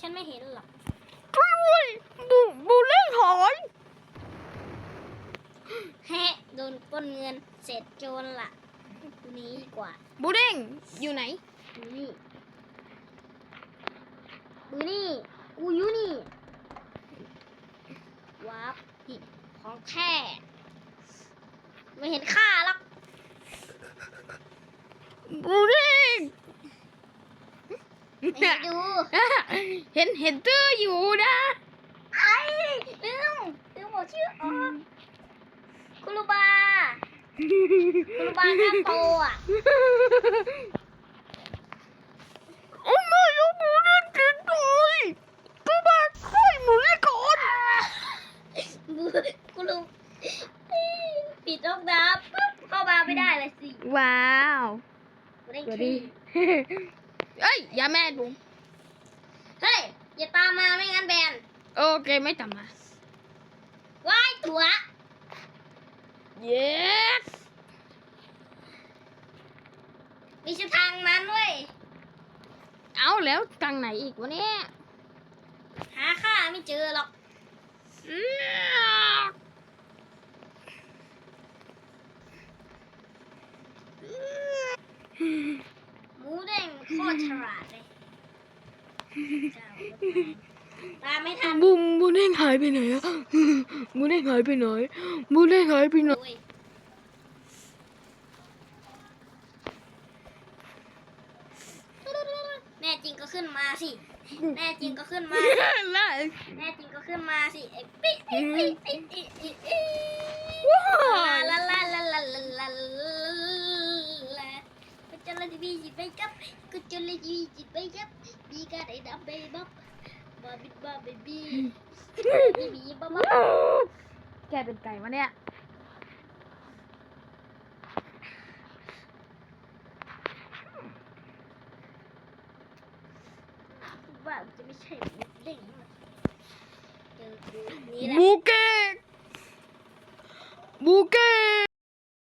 ฉันไม่เห็นหรอกช่วยด้วยบูบูเล่งหอยแฮะโดนปล้นเงินเสร็จโจรละกูหนี้ดีกว่าบูเด้งอยู่ไหน ดูนี่ดูนี่กูอยู่นี่ว้าบนี่ของแท้ไม่เห็นค่าหรอกบูเด้ง ไม่ให้ดูเห็นเห็นตื้ออยู่นะไอ้ลืมลืมหมดชื่อออกคุรุบาคุรุบาหน้าโตอะโอ้ไม่ยกบูเด้งเก่งเลยกูมาช่วยบูเด้งก่อนบูคุรุปิดล็อกดาวน์ปุ๊บเข้ามาไม่ได้เลยสิ ว้าวกูได้สวัสขี้ดี เอ้ย อย่าแม่ดูเฮ้ย อย่าตามมาไม่งั้นแบน โอเคไม่ตามมาว้ายตัวเย้มีช่องทางนั้นเว้ย เอาแล้วทางไหนอีกวะเนี่ยหาค่าไม่เจอหรอกอืมหมูเด้งโค ตรฉลาดเลยเจ้าตามไม่ทันบูมบูเด้งหายไปไหนอะบูเด้งหายไปไหนบูเด้งหายไปไหนเว้ยแน่จริงก็ขึ้นมาสิ แน่จริงก็ขึ้นมาล่ะแน่จริงก็ขึ้นมาสิไอ้ปิ๊กปิ๊กปิ๊กปิ๊กปิ๊กปิ๊กปิ๊กว้า บไปบ๊อบบาบิดบาเบบี้บีบีบ๊อบบ๊อบแกเป็นไก่วะเนี่ย ว่ามันจะไม่ใช่หมูเด้งหรอก